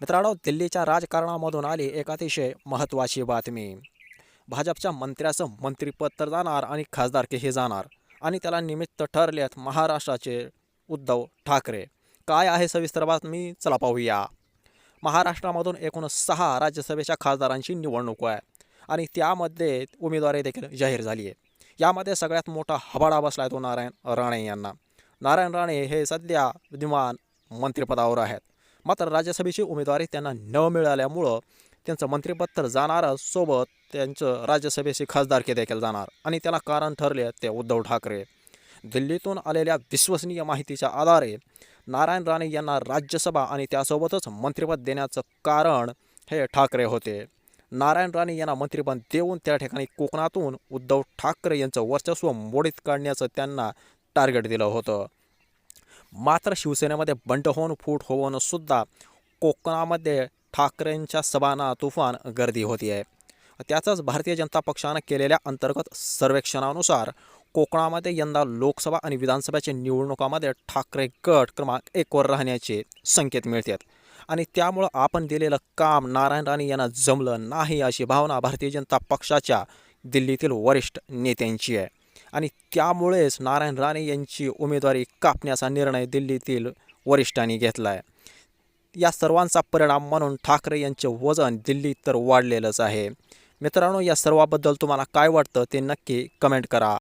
मित्रांनो दिल्लीच्या राजकारणामधून आली एक अतिशय महत्त्वाची बातमी. भाजपच्या मंत्र्याचं मंत्रिपद तर जाणार आणि खासदारकीही जाणार आणि त्याला निमित्त ठरलेत महाराष्ट्राचे उद्धव ठाकरे. काय आहे सविस्तर बातमी? चला पाहूया. महाराष्ट्रामधून एकूण सहा राज्यसभेच्या खासदारांची निवडणूक आहे आणि त्यामध्ये उमेदवारी देखील जाहीर झाली आहे. यामध्ये सगळ्यात मोठा हबाडा बसला आहे तो नारायण राणे यांना. नारायण राणे हे सध्या विद्यमान मंत्रिपदावर आहेत. मात्र राज्यसभेची उमेदवारी त्यांना न मिळाल्यामुळं त्यांचं मंत्रिपद तर जाणारच सोबत त्यांचं राज्यसभेची खासदारकी देखील जाणार. आणि त्याला कारण ठरले ते उद्धव ठाकरे. दिल्लीतून आलेल्या विश्वसनीय माहितीच्या आधारे नारायण राणे यांना राज्यसभा आणि त्यासोबतच मंत्रिपद देण्याचं कारण हे ठाकरे होते. नारायण राणे यांना मंत्रिपद देऊन त्या ठिकाणी कोकणातून उद्धव ठाकरे यांचं वर्चस्व मोडीत काढण्याचं त्यांना टार्गेट दिलं होतं. मात्र शिवसेनेमध्ये बंड होऊन फूट होऊन सुद्धा कोकणामध्ये ठाकरेंच्या सभांना तुफान गर्दी होती आहे त्याचंच भारतीय जनता पक्षानं केलेल्या अंतर्गत सर्वेक्षणानुसार कोकणामध्ये यंदा लोकसभा आणि विधानसभेच्या निवडणुकामध्ये ठाकरे गट क्रमांक एकवर राहण्याचे संकेत मिळतात. आणि त्यामुळं आपण दिलेलं काम नारायण राणे यांना जमलं नाही अशी भावना भारतीय जनता पक्षाच्या दिल्लीतील वरिष्ठ नेत्यांची आहे. आणि त्यामुळेच नारायण राणे यांची उमेदवारी कापण्याचा निर्णय दिल्लीतील वरिष्ठांनी घेतला आहे या सर्वांचा परिणाम म्हणून ठाकरे यांचे वजन दिल्लीत तर वाढलेलंच आहे. मित्रांनो या सर्वाबद्दल तुम्हाला काय वाटतं ते नक्की कमेंट करा.